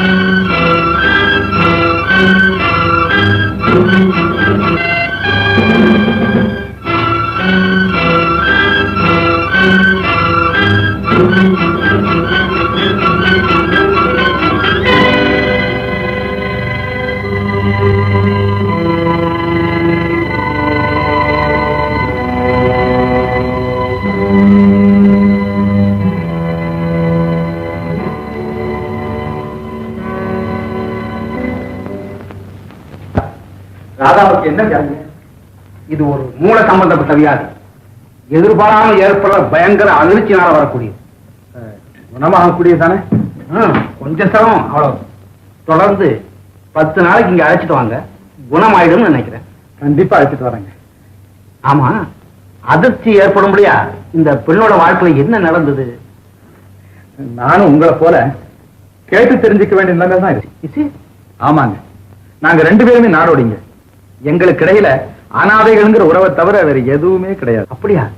ராதாவுக்கு சம்பந்தப்பட்ட வியாதி. எதிர்பாராமல் ஏற்படுற பயங்கர அதிர்ச்சினால வரக்கூடியது. குணமாகக்கூடிய தானே? கொஞ்சம் சிரமம் அவ்வளவு. தொடர்ந்து பத்து நாளைக்கு இங்க அழைச்சிட்டு வாங்க. குணமாயிடும்னு நினைக்கிறேன். கண்டிப்பா அழைச்சிட்டு வரேங்க. ஆமா அதிர்ச்சி ஏற்படும்படியா இந்த பெண்ணோட வாழ்க்கையில என்ன நடந்தது? நானும் உங்களை போல கேட்டு தெரிஞ்சுக்க வேண்டிய நிலைமை தான் இருக்கு ஆமாங்க. நாங்க ரெண்டு பேருமே நாடோடிங்க. எங்களுக்கு இடையில அனாதைகள்ங்கிற உறவை தவிர வேற எதுவுமே கிடையாது. அப்படியா?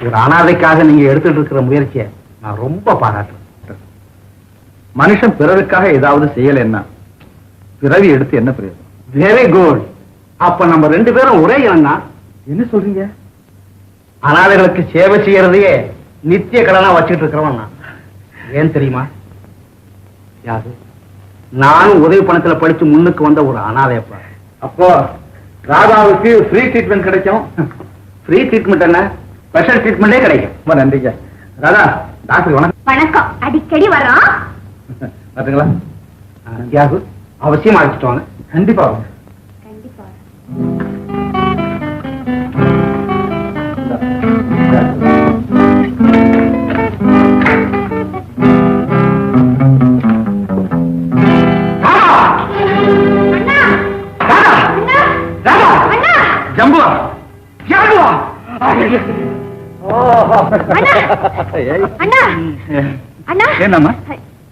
ஒரு அனாதைக்காக நீங்க எடுத்துட்டு இருக்கிற முயற்சியை நான் ரொம்ப பாராட்டுறேன். மனுஷன் பிறருக்காக ஏதாவது செய்யலைன்னா பிறவி எடுத்து என்ன பிரயோஜனம்? வெரி குட் அப்ப நம்ம ரெண்டு பேரும் ஒரே இனம்னா என்ன சொல்றீங்க? அனாதைகளுக்கு சேவை செய்யறதையே நித்திய கடனா வச்சுட்டு இருக்கிறவன் நான். ஏன் தெரியுமா? யாரு? நானும் உதவி பணத்துல படிச்சு முன்னுக்கு வந்த ஒரு அனாதையப்பா. அப்போ ராதாவுக்கு ஃப்ரீ ட்ரீட்மெண்ட் கிடைக்கும். ஃப்ரீ ட்ரீட்மெண்ட் என்ன? ஸ்பெஷல் ட்ரீட்மெண்டே கிடைக்கும். ரொம்ப நன்றிங்க ராதா டாக்டர் வணக்கம். வணக்கம். அடிக்கடி வரோம் பாத்துங்களா? தியாகு அவசியம் அழைச்சிட்டு வாங்க. கண்டிப்பா கண்டிப்பா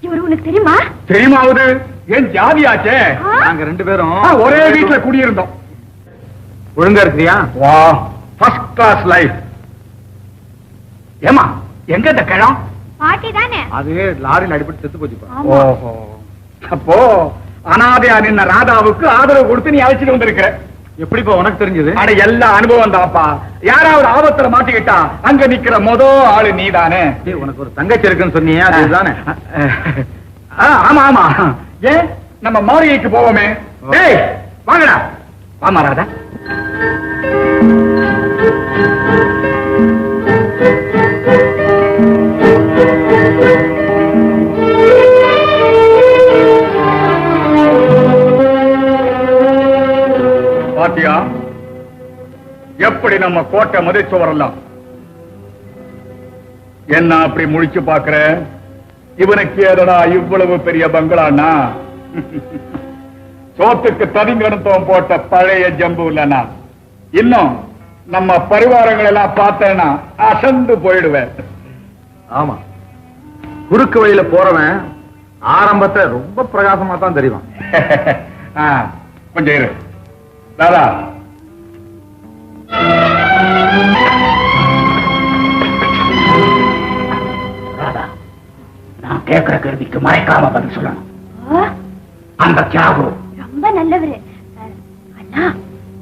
இவரு உனக்கு தெரியுமா? தெரியுமாவது? நாங்க ரெண்டு பேரும் ஒரே வீட்டுல குடியிருந்தோம். ஒழுங்கா இருக்கிறியா? வா ஃபர்ஸ்ட் கிளாஸ் லைஃப் ஏமா எங்க இந்த கிழம்? பாட்டி தானே? அது லாரியில் அடிபட்டு செத்து ஓஹோ. அப்போ அனாதையா நின்ன ராதாவுக்கு ஆதரவு கொடுத்து நீ அழைச்சிட்டு வந்திருக்க எப்படிப்பா உனக்கு தெரிஞ்சது? அட எல்லா அனுபவம் தான்ப்பா. யாராவது ஆபத்துல மாட்டிக்கிட்டா அங்க நிக்கிற மொத ஆளு நீதானே? டேய், உனக்கு ஒரு தங்கச்சி இருக்குன்னு சொன்னியே அதுதானே ஆமா ஆமா. ஏன்? நம்ம மாளிகைக்கு போவோமே. டேய் வாங்கடா. வாமா ராதா. பாத்தியா? எப்படி நம்ம கோட்டை மதிச்சு வரலாம்? என்ன அப்படி முழிச்சு பாக்குற இவனுக்கு ஏதடா இவ்வளவு பெரிய பங்களானா சோத்துக்கு ததிங்கடத்தம் போட்ட பழைய ஜம்பு இல்லனா இன்னும் நம்ம பரிவாரங்கள் எல்லாம் பார்த்தேன்னா அசந்து போயிடுவேன். ஆமா. குறுக்கு வழியில போறவன் ஆரம்பத்துல ரொம்ப பிரகாசமா தான் தெரியும் கொஞ்சம் இரு. தாதா ராதா நான் கேட்கிற கேள்விக்கு மறைக்காம பதில் சொல்லணும். அந்த தியாகு. ரொம்ப நல்லவரு. அண்ணா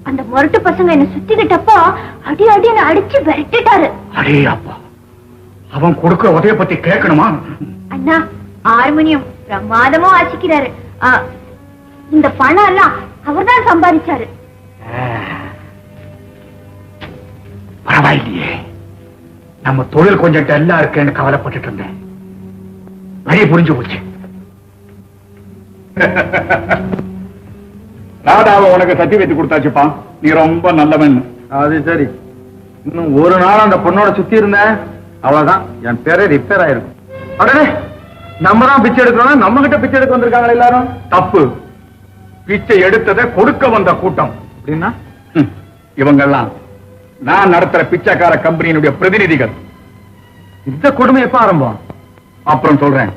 அந்த முரட்டு பசங்க என்ன சுத்திக்கிட்டப்போ அடி அடின்னு அடிச்சு விரட்டிட்டாரு. அடே அப்பா அவன் கொடுக்கிற உதவிய பத்தி கேட்கணுமா? அண்ணா ஹார்மோனியம் பிரமாதமா வாசிக்கிறாரு இந்த பணம் எல்லாம் அவர்தான் சம்பாதிச்சாரு. பரவாயில்லையே. நம்ம தொழில் கொஞ்சம் டல்லா இருக்கேன்னு கவலைப்பட்டுட்டு இருந்தேன். வழி புரிஞ்சு போச்சு. ராதாவை உனக்கு சத்தி வைத்து கொடுத்தாச்சுப்பா. நீ ரொம்ப நல்லவன். அது சரி. இன்னும் ஒரு நாள் அந்த பொண்ணோட சுத்தி இருந்தேன் அவ்வளவுதான் என் பேரே ரிப்பேர் ஆயிருக்கும் அடடே! நம்ம தான் பிச்சை எடுக்கிறோம் நம்ம கிட்ட பிச்சை எடுக்க வந்திருக்காங்க எல்லாரும்? தப்பு. பிச்சை எடுத்ததை கொடுக்க வந்த கூட்டம். அப்படின்னா? இவங்கெல்லாம் நான் நடத்துற பிச்சைக்கார கம்பெனியினுடைய பிரதிநிதிகள். இந்த கொடுமை எப்ப ஆரம்பம்? அப்புறம் சொல்றேன்.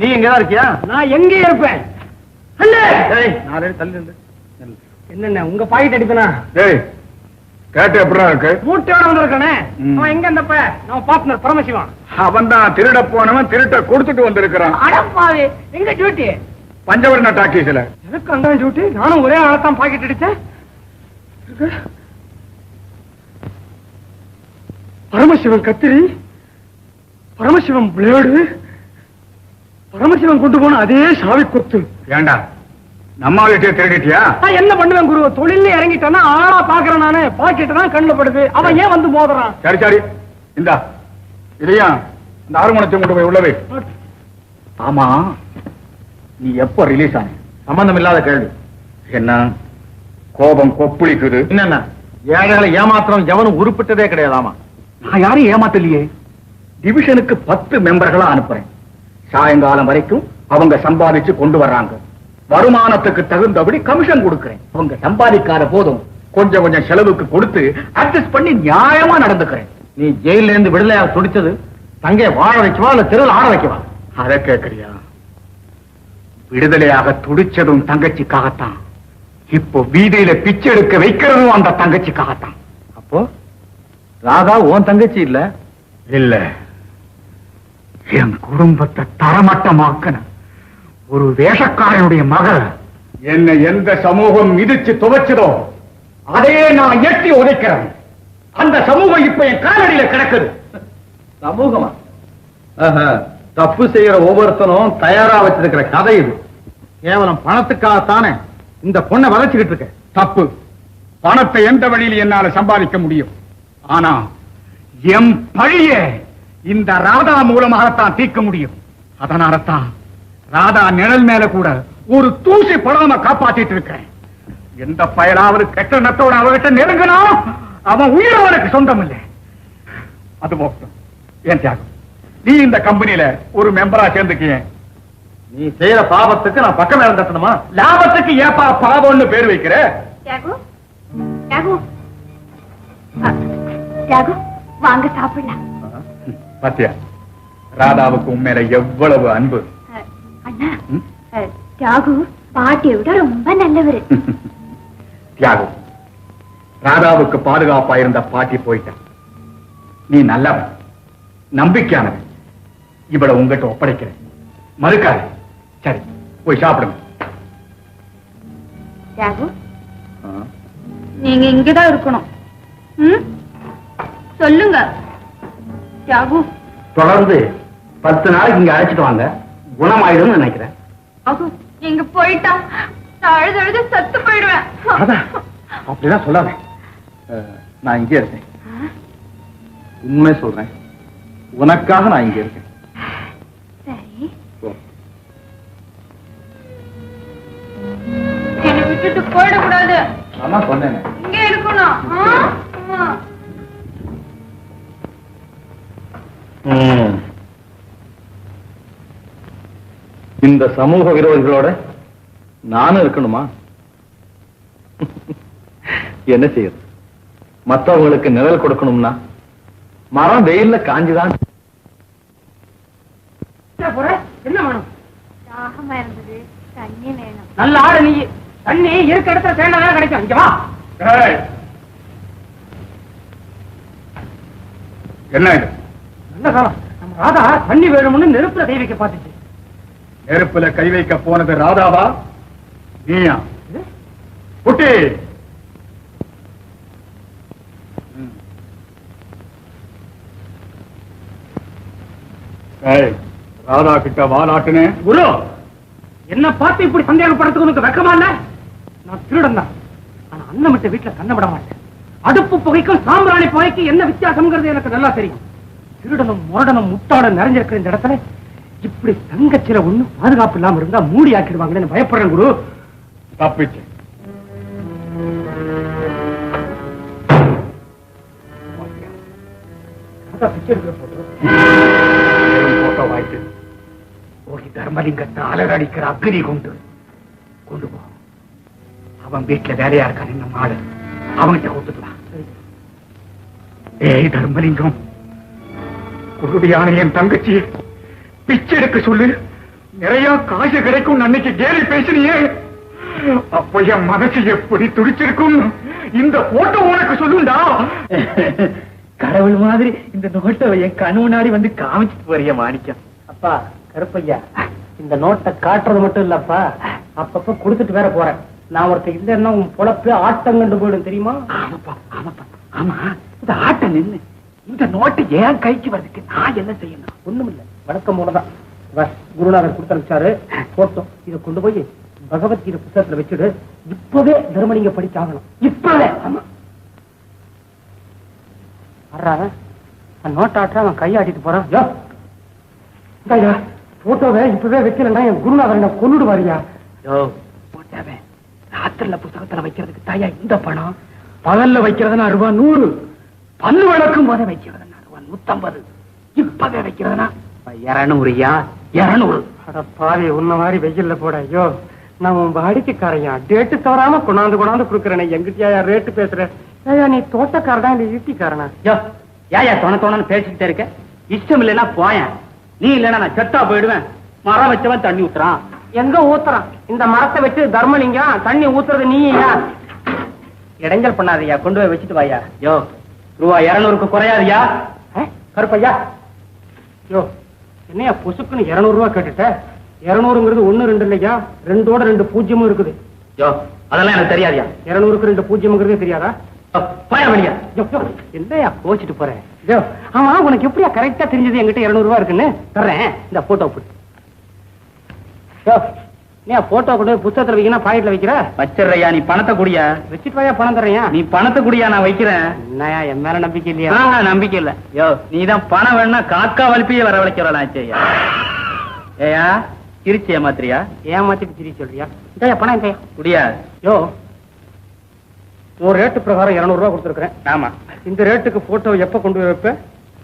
நீ எங்கதான் இருக்கியா? நான் எங்க இருப்பேன்? நாலு தள்ளி. என்னென்ன உங்க பாக்கெட் அடிப்பனா? டேய் கேட்டு எப்படா இருக்கு? மூட்டையோட வந்திருக்கானே. அவன் எங்க பையன் நம்ம பார்ட்னர் பரமசிவம். அவன் தான் திருட போனவன் திருட்ட கொடுத்துட்டு வந்திருக்கிறான். அடப்பாவே. எங்க டியூட்டி பஞ்சவர்ண டாக்கீஸ்ல. எனக்கு அந்த டியூட்டி நானும் ஒரே ஆளத்தான் பாக்கெட் அடிச்சேன். பரமசிவன் கத்திரி பரமசிவன் பிளேடு பரமசிவன் கொண்டு போன அதே சாவி கொத்து. ஏண்டா? நம்ம திருடிட்டியா? நான் என்ன பண்ணுவேன் குரு? தொழில இறங்கிட்டேன்னா ஆளா பாக்குறேன் நானு. பாக்கெட் தான் கண்ணுல படுது. அவன் ஏன் வந்து மோதுறான்? சரி சரி. இந்தா. இதையா இந்த ஆறுமணத்தை கொண்டு போய் உள்ளவே ஆமா நீ எப்ப ரிலீஸ் ஆன? சம்பந்தம் இல்லாத கேள்வி. என்ன? கோபம் கொப்புளிக்குது. என்னென்ன ஏழைகளை ஏமாத்திரம் எவனும் உருப்பிட்டதே கிடையாதாமா நான் யாரையும் ஏமாத்தலையே? டிவிஷனுக்கு பத்து மெம்பர்களா அனுப்புறேன். சாயங்காலம் வரைக்கும் அவங்க சம்பாதிச்சு கொண்டு வர்றாங்க. வருமானத்துக்கு தகுந்தபடி கமிஷன் கொடுக்கிறேன். உங்க சம்பாதிக்காத போதும் கொஞ்சம் கொஞ்சம் செலவுக்கு கொடுத்து அட்ஜஸ்ட் பண்ணி நியாயமா நடந்துக்கிறேன். நீ ஜெயில இருந்து விடுதலையா துடிச்சது தங்கைய வாழ வைக்கவா இல்ல தெருவில் ஆட வைக்கவா அத கேக்குறியா விடுதலையாக துடிச்சதும் தங்கச்சிக்காகத்தான். இப்போ வீதியில பிச்சை எடுக்க வைக்கிறதும் அந்த தங்கச்சிக்காகத்தான். அப்போ? ராதா உன் தங்கச்சி இல்ல? இல்ல. என் குடும்பத்தை தரமட்டமாக்கணும். ஒரு வேஷக்காரனுடைய மகள் என்ன எந்த சமூகம் மிதிச்சு துவைச்சதோ அதையே நான் எட்டி உதைக்கிறேன். அந்த சமூகம் இப்ப என் காலடியில கிடக்குது. சமூகமா? ஆஹா, தப்பு செய்யற ஒவ்வொருத்தனும் தயாரா வச்சிருக்கிற கதை இது. கேவலம் பணத்துக்காகத்தானே இந்த பொண்ணை வளைச்சுக்கிட்டு இருக்க தப்பு. பணத்தை எந்த வழியில் என்னால சம்பாதிக்க முடியும்? ஆனா எம் பழிய இந்த ராதா மூலமாகத்தான் தீர்க்க முடியும். அதனாலதான் ராதா நிழல் மேல கூட ஒரு தூசி படாம காப்பாத்திட்டு இருக்கிறேன் எந்த பயலாவது கெட்ட நத்தோட அவகிட்ட நெருங்கினா அவன் உயிர் அவனுக்கு சொந்தம் இல்லை அது போகட்டும் ஏன் தியாகம்? நீ இந்த கம்பெனியில ஒரு மெம்பரா சேர்ந்துக்கிய. நீ செய்யற பாவத்துக்கு நான் பக்கம் மேல தட்டணுமா? லாபத்துக்கு ஏப்பா பாவம்னு பேர் வைக்கிற? வாங்க சாப்பிடலாம். பாத்தியா? ராதாவுக்கு உண்மையில எவ்வளவு அன்பு. தியாகு பாட்டியை விட ரொம்ப நல்லவர். தியாகம் ராதாவுக்கு பாதுகாப்பா இருந்த பாட்டி போயிட்டான். நீ நல்லவன் நம்பிக்கையானவன். இவளை உங்ககிட்ட ஒப்படைக்கிறேன். மறுக்காது. சரி போய் சாப்பிடுங்க. தியாகு நீங்க இங்கதான் இருக்கணும். சொல்லுங்க. தியாகு. தொடர்ந்து பத்து நாளைக்கு இங்க அழைச்சிட்டு வாங்க. குணமாயிடும்னு நினைக்கிறேன். நீங்க போயிட்டா அழுது அழுது சத்து போயிடுவேன். அப்படிதான் சொல்லாத. நான் இங்கே இருக்கேன். உண்மை சொல்றேன். உனக்காக நான் இங்கே இருக்கேன். என்னை விட்டுட்டு போயிடக்கூடாது. ஆமா சொன்னேன். இங்கே இருக்கணும். இந்த சமூக விரோதிகளோட நானும் இருக்கணுமா? என்ன செய்யறது? மத்தவங்களுக்கு நிழல் கொடுக்கணும்னா மரம் வெயில்ல காஞ்சுதான். என்ன வேணும் தாகமா இருந்தது. தண்ணி வேணும். நல்ல ஆடு நீ. தண்ணி இருக்க இடத்துல தேண்டதான் கிடைக்கும். இங்க வா. என்ன இது? நல்ல காலம். நம்ம ராதா தண்ணி வேணும்னு நெருப்புல கை வைக்க பார்த்துச்சு. நெருப்புல கை வைக்க போனது ராதாவா? நீயா? குட்டி! ராதா கிட்ட வாலாட்டுனே குரு என்ன பார்த்து இப்படி சந்தேகப்படுறதுக்கு உனக்கு வெக்கமா இல்ல? நான் திருடன் தான் ஆனா அண்ணன் விட்ட வீட்டுல கண்ண விட மாட்டேன். அடுப்பு புகைக்கும் சாம்பிராணி புகைக்கும் என்ன வித்தியாசம்ங்கிறது எனக்கு நல்லா தெரியும். திருடனும் முரடனும் முட்டாடும் நிறைஞ்சிருக்கிற இந்த இடத்துல இப்படி தங்கச்சில ஒண்ணு பாதுகாப்பு இல்லாம இருந்தா மூடி ஆக்கிடுவாங்கன்னு பயப்படுறேன் குரு. தப்பிச்சு. தர்மலிங்கத்தை அலறடிக்கிற அக்னி கொண்டு. கொண்டு போ. அவன் வீட்டுல வேலையா இருக்கான் நம்ம ஆளு. அவன்கிட்ட கொடுத்துக்கலாம் ஏய் தர்மலிங்கம். குருடியான என் தங்கச்சி. பிச்சை எடுக்க சொல்லு. நிறைய காசு கிடைக்கும் அன்னைக்கு கேலி பேசினியே. அப்ப என் மனசு எப்படி துடிச்சிருக்கும்? இந்த போட்டோ உனக்கு சொல்லுண்டா. கடவுள் மாதிரி இந்த நோட்டை என் கண் முன்னாடி வந்து காமிச்சிட்டு போறிய மாணிக்கம். அப்பா கருப்பையா இந்த நோட்டை காட்டுறது மட்டும் இல்லப்பா. அப்பப்ப கொடுத்துட்டு வேற போறேன். நான் ஒருத்தர் இல்லைன்னா உன் பொழப்பு ஆட்டம் கண்டு போயிடும் தெரியுமா? ஆமாப்பா ஆமாப்பா. ஆமா இந்த ஆட்டம் நின்னு இந்த நோட்டு ஏன் கைக்கு வரதுக்கு நான் என்ன செய்யணும்? ஒண்ணும் இல்ல வழக்கம் போலதான். குருநாதர் கொடுத்து அனுப்பிச்சாரு போட்டோம். இதை கொண்டு போய் பகவத்கீதை புத்தகத்துல வச்சுடு இப்பவே தர்மலிங்க படிச்சாகணும். இப்பவே. ஆமா. வர்றாங்க நோட்டை ஆட்டுற அவன் கையாட்டிட்டு போறான். போட்டோவை இப்பவே வைக்கலன்னா என் குருநாதர் என்ன கொண்டுடுவாரியா போட்டாவே. ராத்திரில புத்தகத்துல வைக்கிறதுக்கு தாயா இந்த பணம்? பகல்ல வைக்கிறதுனா ரூபா நூறு. பல்லு வழக்கும் போதே வைக்கிறதுனா ரூபா நூத்தம்பது. இப்பவே வைக்கிறதுனா இருநூறுயா? இருநூறு. அட பாவி உன்ன மாதிரி வெயில்ல போட ஐயோ. நான் உன் வாடிக்கைக்காரையா? டேட்டு தவறாம கொண்டாந்து கொண்டாந்து கொடுக்குறேனே. எங்கிட்டயா ரேட்டு பேசுற? ஏயா நீ தோட்டக்காரடா இல்ல ஈட்டிக்காரனா? யோ ஏயா தொண தொணன்னு பேசிக்கிட்டே இருக்க? இஷ்டம் இல்லைன்னா போயேன். நீ இல்லைன்னா நான் செத்தா போயிடுவேன். மரம் வச்சவன் தண்ணி ஊத்துறான். எங்க ஊத்துறான்? இந்த மரத்தை வச்சு தர்மலிங்கம் தண்ணி ஊத்துறது நீயா? இடைஞ்சல் பண்ணாதயா கொண்டு போய் வச்சுட்டு வாயா. யோ ரூபா இருநூறுக்கு குறையாதியா? கருப்பையா? யோ என்னையா பொசுக்குன்னு இருநூறு ரூபா கேட்டுட்ட? இருநூறுங்கிறது ஒண்ணு ரெண்டு இல்லையா? ரெண்டோட ரெண்டு பூஜ்ஜியமும் இருக்குது. யோ அதெல்லாம் எனக்கு தெரியாதியா. இருநூறுக்கு ரெண்டு பூஜ்ஜியம்ங்கிறதே தெரியாதா? என்னையா கோச்சிட்டு போறேன் ஆமா உனக்கு எப்படியா கரெக்டா தெரிஞ்சது என்கிட்ட இருநூறு ரூபா இருக்குன்னு? தர்றேன். இந்த போட்டோ போட்டு நீ போட்டோ கொண்டு புத்தகத்துல வைக்கணும் பாக்கெட்ல வைக்கிற? வச்சிடுறையா நீ பணத்தை குடியா? வச்சுட்டு வாயா பணம் தர்றேன் நீ பணத்தை குடியா நான் வைக்கிறேன். என்னயா என் மேல நம்பிக்கை இல்லையா? நம்பிக்கை இல்ல. யோ நீதான் பணம் வேணும்னா காக்கா வலிப்பையே வரவழைக்கிறா ஏயா திருச்சி ஏமாத்திரியா ஏமாத்திட்டு திரி சொல்றியா? இதையா பணம் இதையா குடியா? யோ ஒரு ரேட்டு பிரகாரம் இருநூறு ரூபா கொடுத்துருக்கேன் ஆமா. இந்த ரேட்டுக்கு போட்டோ எப்ப கொண்டு வைப்ப?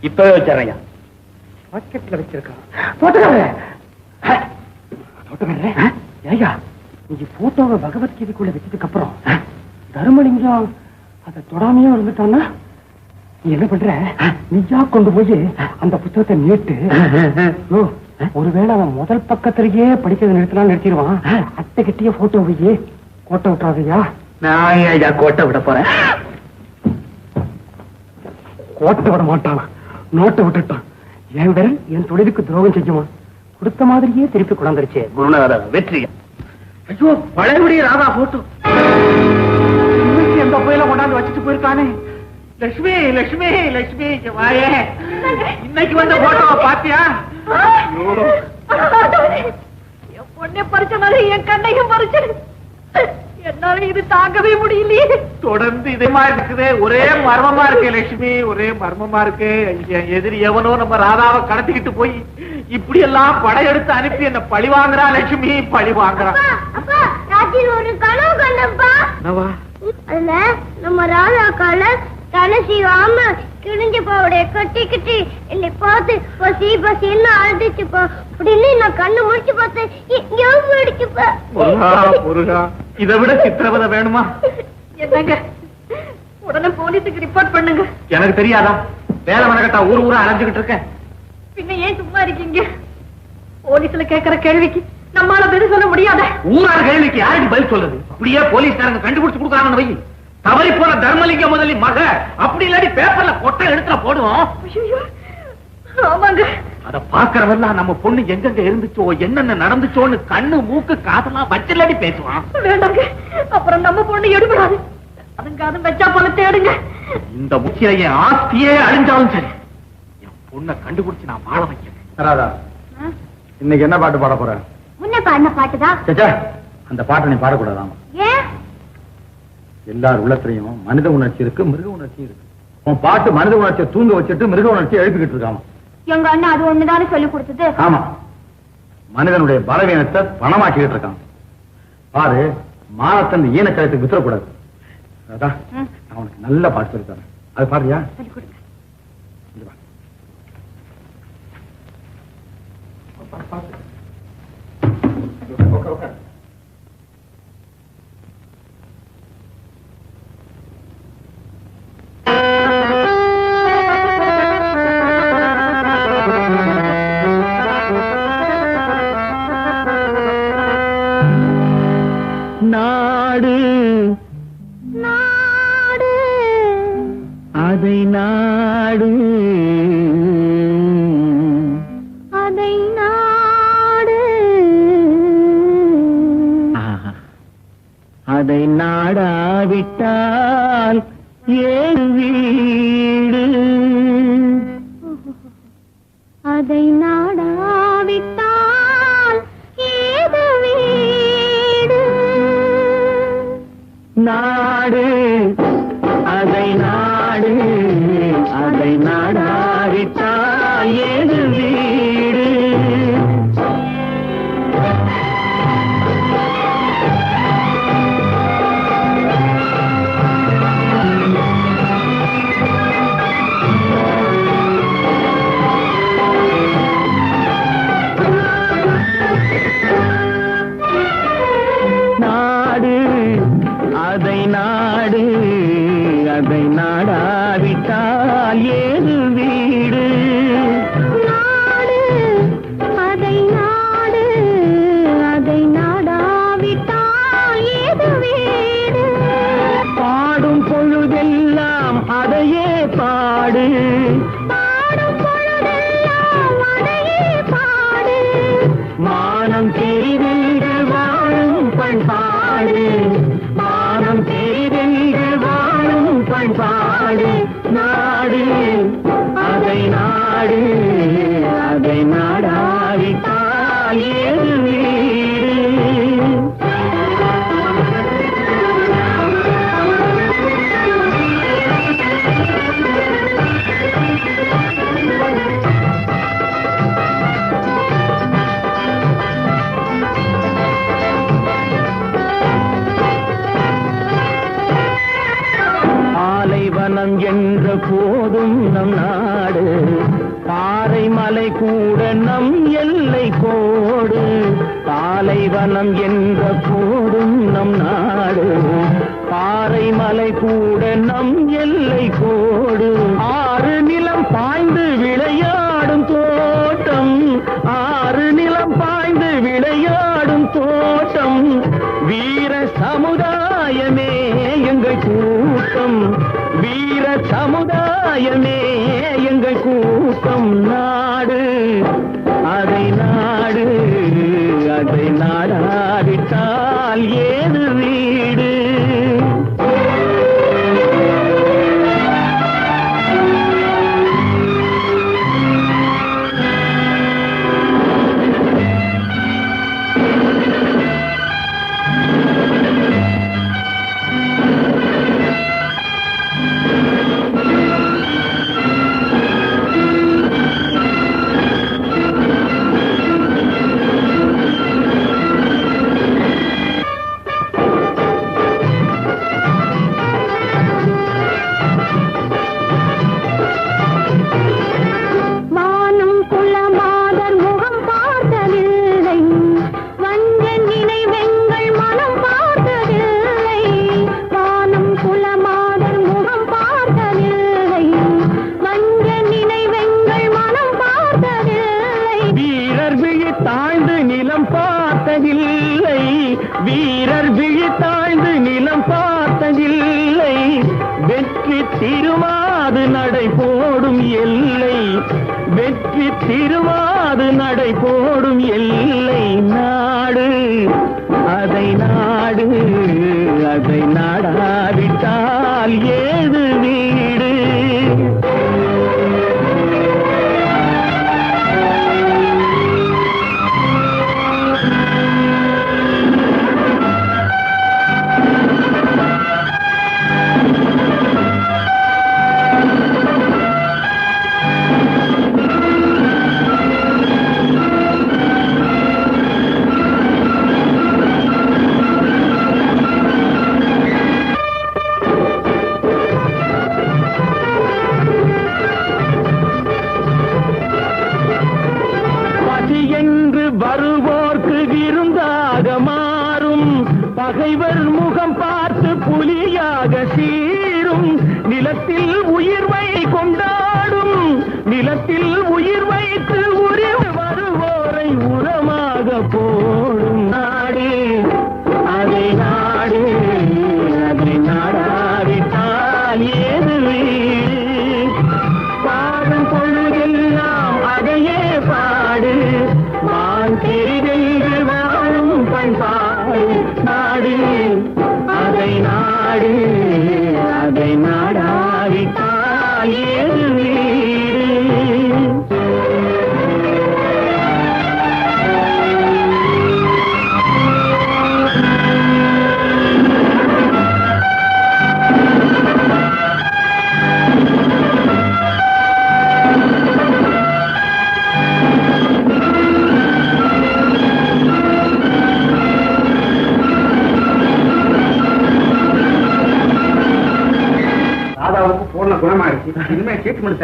இப்பவே வச்சிடுறையா பாக்கெட்ல வச்சிருக்கான். போட்டோக்காரே போட்டோக்காரே ஏய்யா நீங்க போட்டோவை பகவத்கீதைக்குள்ள வச்சதுக்கு அப்புறம் தர்மலிங்கம் அதை தொடாமையே இருந்துட்டான்னா நீ என்ன பண்ற? நீயா கொண்டு போய் அந்த புத்தகத்தை நீட்டு. ஒருவேளை அவன் முதல் பக்கத்திலேயே படிக்கிறத நிறுத்தினா நிறுத்திடுவான். அட்டை கட்டிய போட்டோ போய் கோட்டை விட்டுறாதையா நான் ஐயா கோட்டை விட போறேன்? கோட்டை விட மாட்டான். நோட்டை விட்டுட்டான். என் விரல் என் தொழிலுக்கு துரோகம் செய்யுமா? கொடுத்த மாதிரியே திருப்பி கொண்டாந்துருச்சு. குருநாதர வெற்றி. ஐயோ பழையபடி ராதா போட்டோ. எந்த கோயில கொண்டாந்து வச்சுட்டு போயிருக்கானே. லட்சுமி லட்சுமி லட்சுமி வாயே. இன்னைக்கு வந்த போட்டோவை பாத்தியா? என் பொண்ணை பறிச்ச மாதிரி என் கண்ணையும் பறிச்சது என்னால இது தாங்கவே முடியலையே. தொடர்ந்து இதே மாதிரி இருக்குது. ஒரே மர்மமா இருக்கு லட்சுமி. ஒரே மர்மமா இருக்கு. எதிரி எவனோ நம்ம ராதாவை கடத்திக்கிட்டு போய் இப்படி எல்லாம் படையெடுத்து அனுப்பி என்ன பழி வாங்குறா லட்சுமி? பழி வாங்குறான் அப்பா ராத்திரி ஒரு கனவு கண்டப்பா. அதுல நம்ம ராதா கால தலை சீவாம கிழிஞ்ச பாவடைய கட்டிக்கிட்டு என்னை பார்த்து பசி பசின்னு அழுதுச்சுப்பா அப்படின்னு நான் கண்ணு முடிச்சு பார்த்தேன். எங்கேயோ போயிடுச்சுப்பா முருகா இதை விட சித்திரவதை வேணுமா? என்னங்க? உடனே போலீஸுக்கு ரிப்போர்ட் பண்ணுங்க. எனக்கு தெரியாதா? வேலை மனக்கட்டா ஊர் ஊரா அலைஞ்சுகிட்டு இருக்கேன். பின்ன ஏன் சும்மா இருக்கீங்க? போலீஸ்ல கேக்குற கேள்விக்கு நம்மால பதில் சொல்ல முடியாத. ஊரார் கேள்விக்கு யாருக்கு பதில் சொல்றது? அப்படியே போலீஸ்காரங்க கண்டுபிடிச்சு கொடுக்குறாங்கன்னு வை. தவறி போன தர்மலிங்க முதலி மக அப்படி இல்லாட்டி பேப்பர்ல கொட்டை எடுத்துல போடுவோம். ஆமாங்க. அத பாக்குறவெல்லாம் நம்ம பொண்ணு எங்கெங்க இருந்துச்சோ என்னென்ன நடந்துச்சோன்னு கண்ணு மூக்கு காதெல்லாம் வச்சில்லாடி பேசுவான். வேண்டாங்க. அப்புறம் நம்ம பொண்ணு எடுபடாது. அதுங்க அது வச்சா போல தேடுங்க. இந்த முக்கிய ஆஸ்தியே அழிஞ்சாலும் சரி. பொண்ணை கண்டுபிடிச்சு நான் வாழ வைக்கிறேன். ராதா இன்னைக்கு என்ன பாட்டு பாட போற? முன்ன பாடின பாட்டுதான் சச்சா அந்த பாட்டை நீ பாடக்கூடாதாமா. ஏன் எல்லார் உள்ளத்திலையும் மனித உணர்ச்சி இருக்கு மிருக உணர்ச்சி இருக்கு. உன் பாட்டு மனித உணர்ச்சியை தூங்க வச்சுட்டு மிருக உணர்ச்சியை எழுப்பிக்கிட்டு இருக்காமா? எங்க அண்ணா அது ஒண்ணுதானே சொல்லி கொடுத்தது. ஆமா. மனிதனுடைய பலவீனத்தை பணமாக்கிட்டு இருக்கான். பாரு மானத்தன் ஈனக்கழுத்துக்கு வித்துறக்கூடாது அதான். நான் உனக்கு நல்ல பாட்டு சொல்லி தரேன். அது பாருயா உட்காரு, உட்காரு. நான் साड़ी आ गई माँ சமுதாயமே எங்கள் கூட்டம். வீர சமுதாயமே எங்கள் கூட்டம் நாடு. அதை நாடு அதை நாடாவிட்டால் ஏ திருவாது நடை போடும். அதை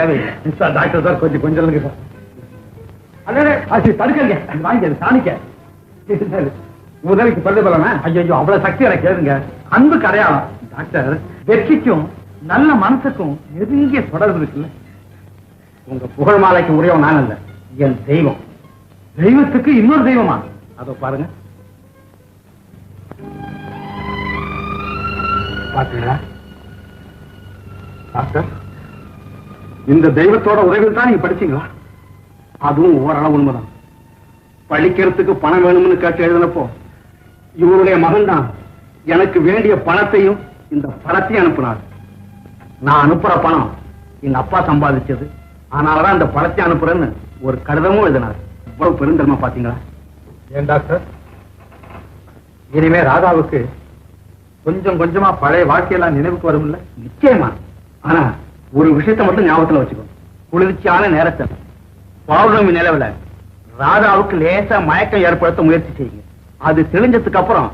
தேவையில்லை. சார் டாக்டர் சார் கொஞ்சம் கொஞ்சம் இல்லைங்க சார். அண்ணே அது தடுக்கங்க அது வாங்கி அது சாணிக்க. முதலுக்கு பல்லு பலனா ஐயோ அவ்வளவு சக்தி எனக்கு ஏதுங்க அன்பு கரையாளம் டாக்டர் வெற்றிக்கும் நல்ல மனசுக்கும் நெருங்கிய தொடர்பு இருக்குல்ல. உங்க புகழ் மாலைக்கு உரியவன் நான் இல்ல என் தெய்வம். தெய்வத்துக்கு இன்னொரு தெய்வமா? அதோ பாருங்க. பாத்தீங்களா டாக்டர் இந்த தெய்வத்தோட உதவியில் தான் நீங்க படிச்சீங்களா? அதுவும் ஓரளவு உண்மைதான். படிக்கிறதுக்கு பணம் வேணும்னு கேட்டு எழுதினப்போ இவருடைய மகன் தான் எனக்கு வேண்டிய பணத்தையும் இந்த பணத்தையும் அனுப்புனார். நான் அனுப்புற பணம் எங்க அப்பா சம்பாதிச்சது. அதனாலதான் இந்த பணத்தை அனுப்புறேன்னு ஒரு கடிதமும் எழுதினார். இவ்வளவு பெருந்தன்மை பாத்தீங்களா ஏன் டாக்டர்? இனிமே ராதாவுக்கு கொஞ்சம் கொஞ்சமா பழைய வாழ்க்கையெல்லாம் நினைவுக்கு வரும்ல? நிச்சயமா. ஆனா ஒரு விஷயத்தை மட்டும் ஞாபகத்துல வச்சுக்கோ. குளிர்ச்சியான நேரத்தை பௌர்ணமி நிலவுல ராதாவுக்கு லேசா மயக்கம் ஏற்படுத்த முயற்சி செய்யுங்க. அது தெளிஞ்சதுக்கு அப்புறம்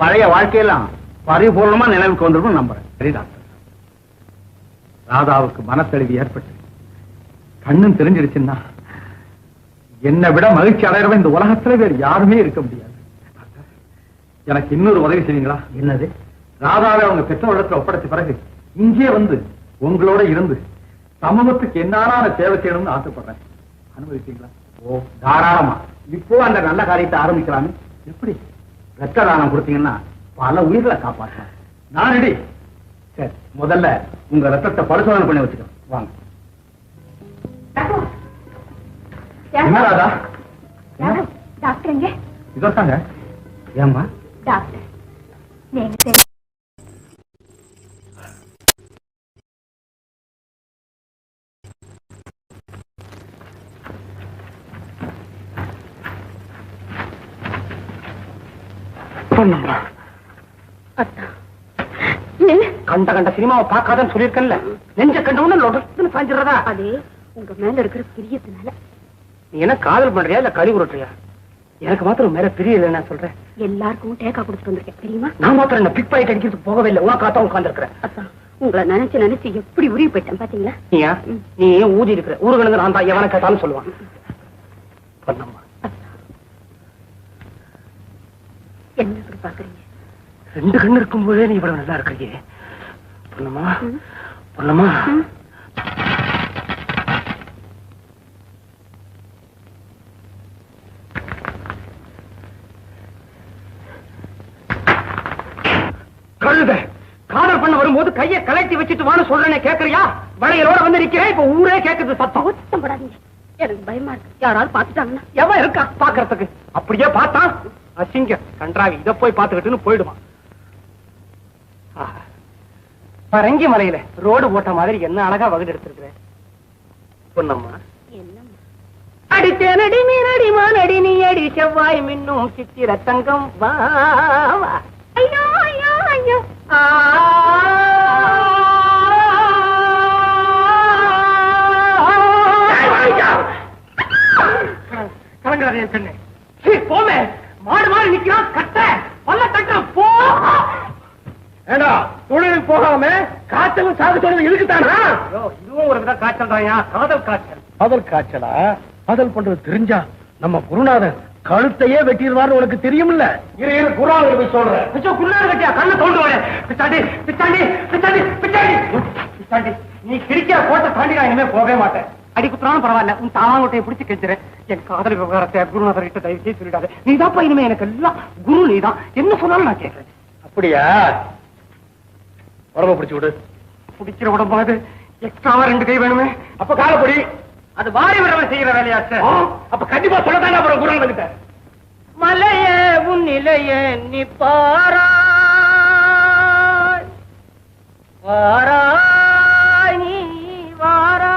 பழைய வாழ்க்கையெல்லாம் பரிபூர்ணமா நினைவுக்கு வந்துடும் நம்புறேன். சரி டாக்டர். ராதாவுக்கு மனத்தெளிவு ஏற்பட்டு கண்ணும் தெரிஞ்சிருச்சுன்னா என்னை விட மகிழ்ச்சி அடைகிறவன் இந்த உலகத்துல வேறு யாருமே இருக்க முடியாது. எனக்கு இன்னொரு உதவி செய்வீங்களா? என்னது? ராதாவை அவங்க பெற்றோரிடத்துல ஒப்படைச்ச பிறகு இங்கே வந்து உங்களோட இருந்து சமூகத்துக்கு என்னான சேவை செய்யணும்னு ஆசைப்படுறேன். அனுமதிப்பீங்களா? ஓ தாராளமா. இப்போ அந்த நல்ல காரியத்தை ஆரம்பிக்கலாமே. எப்படி? ரத்த தானம் கொடுத்தீங்கன்னா பல உயிர்களை காப்பாற்றலாம். நான் ரெடி சரி முதல்ல உங்க ரத்தத்தை பரிசோதனை பண்ணி வச்சுக்கோ வாங்க. என்ன ராதா? யாரு? டாக்டர் எங்க? இதோ தாங்க ஏம்மா? டாக்டர் நீங்க ஏன் கண்ட கண்ட சினிமாவை பார்க்காதன்னு சொல்லியிருக்கேன்ல. நெஞ்ச கண்ட உடனே லொடக்குன்னு சாஞ்சிடுறதா? அது உங்க மேல இருக்கிற பிரியத்தினால. நீ என்ன காதல் பண்றியா இல்ல கழி உருட்டுறியா? எனக்கு மாத்திரம் மேல பிரிய இல்லை நான் சொல்றேன். எல்லாருக்கும் டேக்கா கொடுத்துட்டு வந்திருக்கேன் தெரியுமா? நான் மாத்திரம் என்ன பிக் பாயிண்ட் அடிக்கிறதுக்கு போகவே இல்லை. உனக்கு காத்தா உட்காந்துருக்கிறேன் அத்தா உங்களை நினைச்சு நினைச்சு எப்படி உருவி போயிட்டேன் பாத்தீங்களா? நீ ஏன் ஊதி இருக்கிற? ஊருகணுங்க நான் தான் எவனை கேட்டாலும் சொல்லுவான். பொன்னம்மா என்ன இப்படி பாக்குறீங்க? ரெண்டு கண்ணு இருக்கும்போதே நீ இவ்வளவு நல்லா இருக்கிறியே. பொன்னம்மா பொன்னம்மா. கழுத காதல் பண்ண வரும்போது கையை கலட்டி வச்சுட்டு வான்னு சொல்றேனே கேக்குறியா? வளையலோட வந்து நிக்கிறேன் இப்ப ஊரே கேக்குது சத்தம். சத்தம் போடாதீங்க எனக்கு பயமா இருக்கு. யாராவது பாத்துட்டாங்கன்னா எவன் இருக்கா பாக்குறதுக்கு அப்படியே பார்த்தா? அசிங்க. கன்றாவி இத போய் பாத்துக்கிட்டுன்னு போயிடுவான் ஆஹா. பரங்கி மலையில ரோடு போட்ட மாதிரி என்ன அழகா வகுடு எடுத்திருக்கிற? பொன்னம்மா. என்னம்மா? அடித்தேனடி மீனடி மானடி நீ அடி செவ்வாய் மின்னும் சித்திர தங்கம் வா வா. ஐயோ ஐயோ ஐயோ. ஆ. கலங்காத என் கண்ணு சீ, போமே. மாடு மாடு நிக்கிறான் கட்ட பல்ல கட்ட போ! ஏண்டா தொழிலுக்கு போகாம காய்ச்சலும் சாகு தொழில் இருக்குதானா இதுவும் ஒரு வித காய்ச்சல் தான்யா காதல் காய்ச்சல். காதல் காய்ச்சலா? காதல் பண்றது தெரிஞ்சா நம்ம குருநாதன் கழுத்தையே வெட்டிடுவாரு உனக்கு தெரியும்ல இரு இரு குருநாதர் போய் சொல்றேன். கட்டியா? கண்ணை தோண்டு வரேன் பிச்சாண்டி பிச்சாண்டி பிச்சாண்டி பிச்சாண்டி. பிச்சாண்டி நீ கிரிக்கிற கோட்டை தாண்டி நான் இனிமே போகவே மாட்டேன். அடி குத்துறாலும் பரவாயில்ல. உன் தாவாங்கொட்டையை பிடிச்சு கெஞ்சுறேன் என் காதல் விவகாரத்தை குருநாதர் கிட்ட தயவு செய்து சொல்லிடாத. நீதாப்பா இனிமே எனக்கு எல்லாம் குரு நீதான். என்ன சொன்னாலும் நான் கேட்கறேன். அப்படியா? உடம்ப பிடிச்சு விடு. பிடிக்கிற உடம்பா அது? எக்ஸ்ட்ராவா ரெண்டு கை வேணுமே? அப்ப காலப்படி அது வாரி விரவன் செய்யற வேலையா சார் அப்ப கண்டிப்பா சொல்லதாங்க அப்புறம் கிட்ட. மலைய உன் நிலைய நீ பாரா வாராய் நீ வாராய்.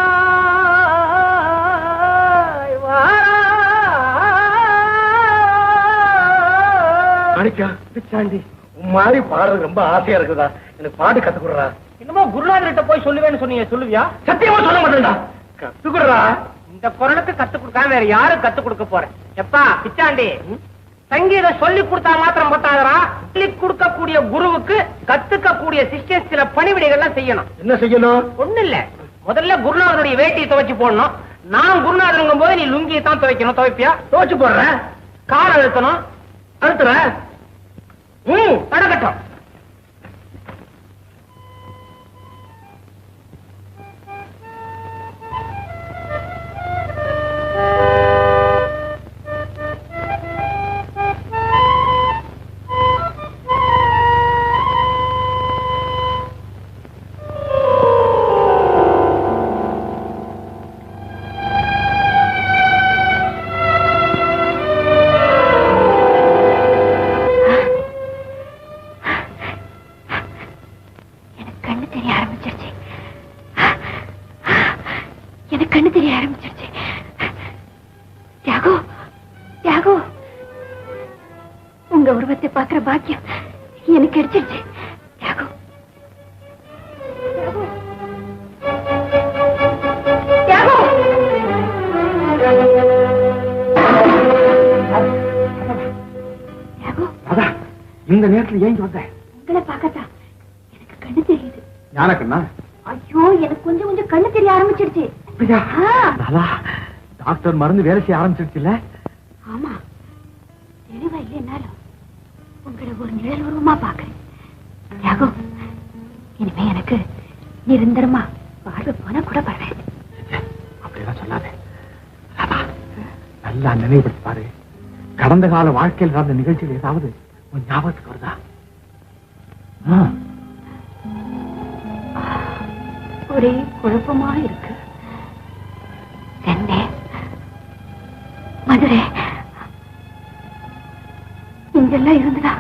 அடிக்கா பிச்சாண்டி உன் மாதிரி பாடுறது ரொம்ப ஆசையா இருக்குதா? எனக்கு பாட்டு கத்து கொடுறா. என்னமோ குருநாதர்கிட்ட போய் சொல்லுவேன்னு சொன்னீங்க சொல்லுவியா? சத்தியமா சொல்ல மாட்டேன்டா. கத்து கொடுறா. இந்த குரலுக்கு கத்து கொடுக்காம வேற யாரும் கத்து கொடுக்க போறேன். எப்பா பிச்சாண்டி சங்கீதம் சொல்லி கொடுத்தா மாத்திரம் பத்தாதரா சொல்லி கொடுக்கக்கூடிய குருவுக்கு கத்துக்க கூடிய சிஷ்யன் சில பணிவிடைகள்லாம் செய்யணும். என்ன செய்யணும்? ஒண்ணு இல்ல. முதல்ல குருநாதருடைய வேட்டியை துவைச்சு போடணும். நான் குருநாதருங்கும் போது நீ லுங்கியை தான் துவைக்கணும். துவைப்பியா? தோச்சு போடுறேன். கால் அழுத்தணும். அழுத்துறேன். ம் பார்க்கிற பாக்கியம் எனக்கு கிடைச்சிருச்சு. ராதா இந்த நேரத்துல ஏங்கி வந்த? உங்களை பார்க்கத்தான். எனக்கு கண்ணு தெரியுது. ஞானக்கண்ணா ஐயோ எனக்கு கொஞ்சம் கொஞ்சம் கண்ணு தெரிய ஆரம்பிச்சிருச்சு. டாக்டர் மருந்து வேலை செய்ய ஆரம்பிச்சிருச்சுல்ல? ஆமா. தெளிவா இல்லைன்னாலும். உங்களை ஒரு நிழல் உருவமா பாக்குறேன் தியாகு இனிமே எனக்கு நிரந்தரமா பார்வை போனா கூட பரவாயில்லை. அப்படியெல்லாம் சொல்லாத. நல்லா நினைவுபடுத்தி பாரு. கடந்த கால வாழ்க்கையில் நடந்த நிகழ்ச்சிகள் ஏதாவது உன் ஞாபகத்துக்கு வருதா? ஒரே குழப்பமா இருக்கு. சென்னை மதுரை. இங்கெல்லாம் இருந்ததா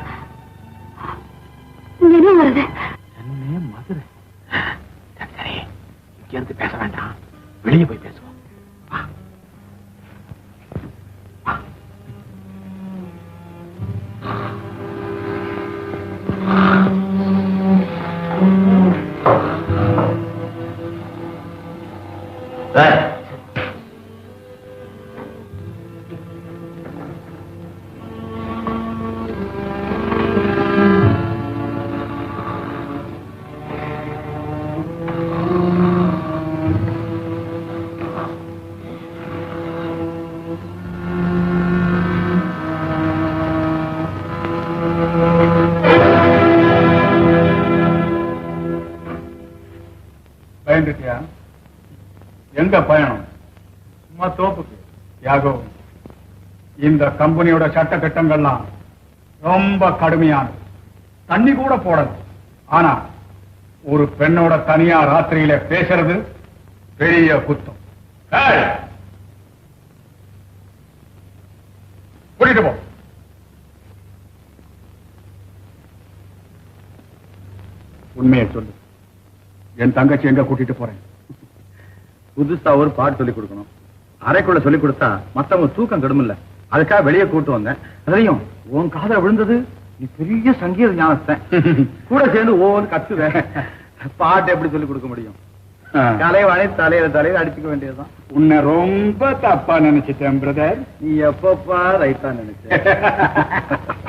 எங்க பயணம்? சும்மா தோப்புக்கு யாகோ. இந்த கம்பெனியோட சட்ட திட்டங்கள்லாம் ரொம்ப கடுமையானது. தண்ணி கூட போடல. ஆனா ஒரு பெண்ணோட தனியா ராத்திரியில பேசுறது பெரிய குத்தம். கூட்டிட்டு போ. உண்மையை சொல்லு. என் தங்கச்சி எங்க கூட்டிட்டு போறேன்? புதுசா ஒரு பாட்டு சொல்லி கொடுக்கணும். அறைக்குள்ள சொல்லி கொடுத்தா மத்தவங்க தூக்கம் கெடும் இல்ல அதுக்காக வெளியே கூட்டு வந்தேன். அதையும் உன் காதல விழுந்தது? நீ பெரிய சங்கீத ஞானத்தன் கூட சேர்ந்து ஒவ்வொன்று கத்துவேன் பாட்டு எப்படி சொல்லி கொடுக்க முடியும்? கலைவாணி தலையில தலையில அடிச்சுக்க வேண்டியதுதான். உன்னை ரொம்ப தப்பா நினைச்சிட்டேன் பிரதர் நீ எப்பப்பா ரைட்டா நினைச்ச?